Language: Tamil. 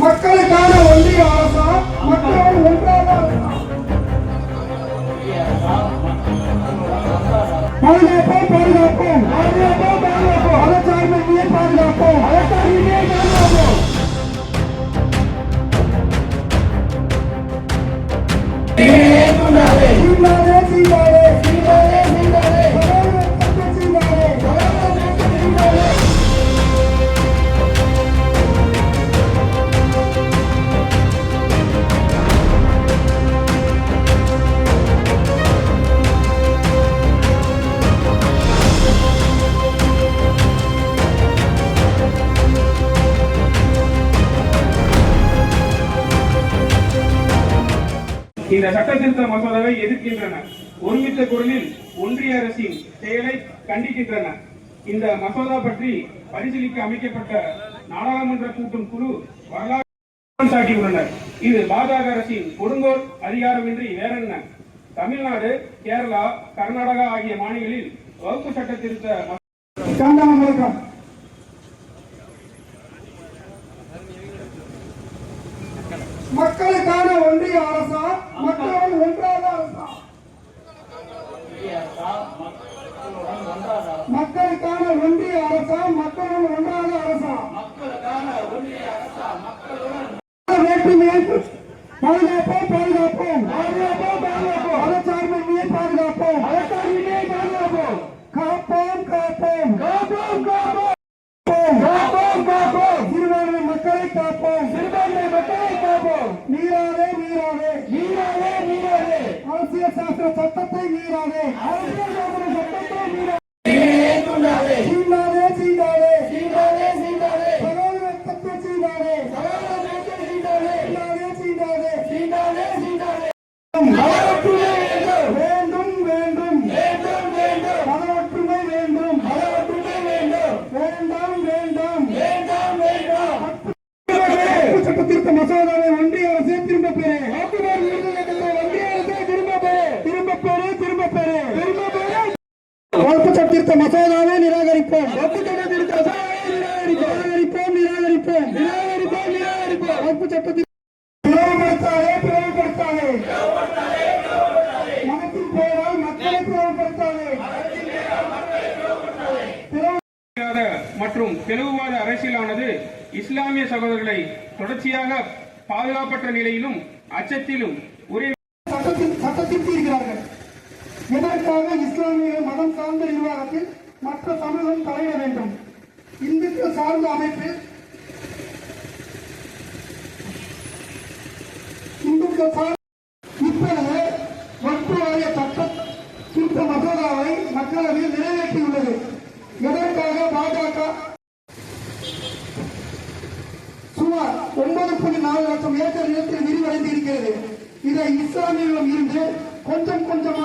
மக்களுக்கான ஒன்றிய அரசா மக்களோடு ஒன்றாக அரசா? பாதுகாப்போம் பாதுகாப்போம் பாதுகாப்போம் பாதுகாப்போம் மதச்சார்பின்மையை பாதுகாப்போம் மதச்சார்பின்மையை பாதுகாப்போம் சீண்டாதே சீண்டாதே இந்த சட்ட திருத்த மசோதாவை எதிர்க்கின்றன. ஒருமித்த குரலில் ஒன்றிய அரசின் செயலை கண்டிக்கின்றன. இந்த மசோதா பற்றி பரிசீலிக்க அமைக்கப்பட்ட நாடாளுமன்ற கூட்டும் குழு வரலாறு சாட்டியுள்ளனர் இது பாஜக அரசின் கொடுங்கோல் அதிகாரமின்றி வேறென்ன. தமிழ்நாடு கேரளா கர்நாடகா ஆகிய மாநிலங்களில் வகுப்பு சட்ட திருத்த மசோதா மக்களுக்கான ஒன்றிய அரசா ஒன்றிய அரசா மக்களோடு ஒன்றாக அரசா வேற்றுமையை பாதுகாப்போம் பாதுகாப்போம் பாதுகாப்போம் பாதுகாப்போம் மதச்சார்பின்மையை பாதுகாப்போம் மதச்சார்பின்மையை பாதுகாப்போம் காப்போம் காப்போம் காப்போம் காப்போம் காப்போம் காப்போம் சிறுபான்மை மக்களை காப்போம் சிறுபான்மை மக்களை காப்போம் மீறாதே மீறாதே மீறாதே மீறாதே அரசியல் சாஸ்திர சட்டத்தை மீறாதே நிராகரிப்போம். வகுப்பு நிராகரிப்போம். நிராகரிப்போம் நிராகரிப்போம். நிராகரிப்போம் வகுப்பு சட்டத்தில் பிளவுபடுத்தாதே பிளவுபடுத்தாதே மதத்தின் பெயரால் மக்களை பிளவுபடுத்தாதே பிளவு இல்லாத மற்றும் பிளவுவாத அரசியலானது இஸ்லாமிய சகோதரர்களை தொடர்ச்சியாக பாதுகாப்பற்ற நிலையிலும் அச்சத்திலும் ஒரே சட்டத்தில் சட்டத்தில் இருக்கிறார்கள் எதற்காக இஸ்லாமிய மதம் சார்ந்த நிர்வாகத்தில் மற்ற சமூகம் தலையிட வேண்டும். இந்துக்கள் சார்ந்த அமைப்பு இந்துக்கள் சார்ந்த இப்பொழுது வக்பு வாரிய சட்ட திருத்த மசோதாவை மக்களவையில் நிறைவேற்றியுள்ளது. எதற்காக பாஜக சுமார் ஒன்பது புள்ளி நாலு லட்சம் ஏக்கர் நிலத்தில் விரிவடைந்து இருக்கிறது இதை இஸ்லாமியிடம் இருந்து கொஞ்சம் கொஞ்சம்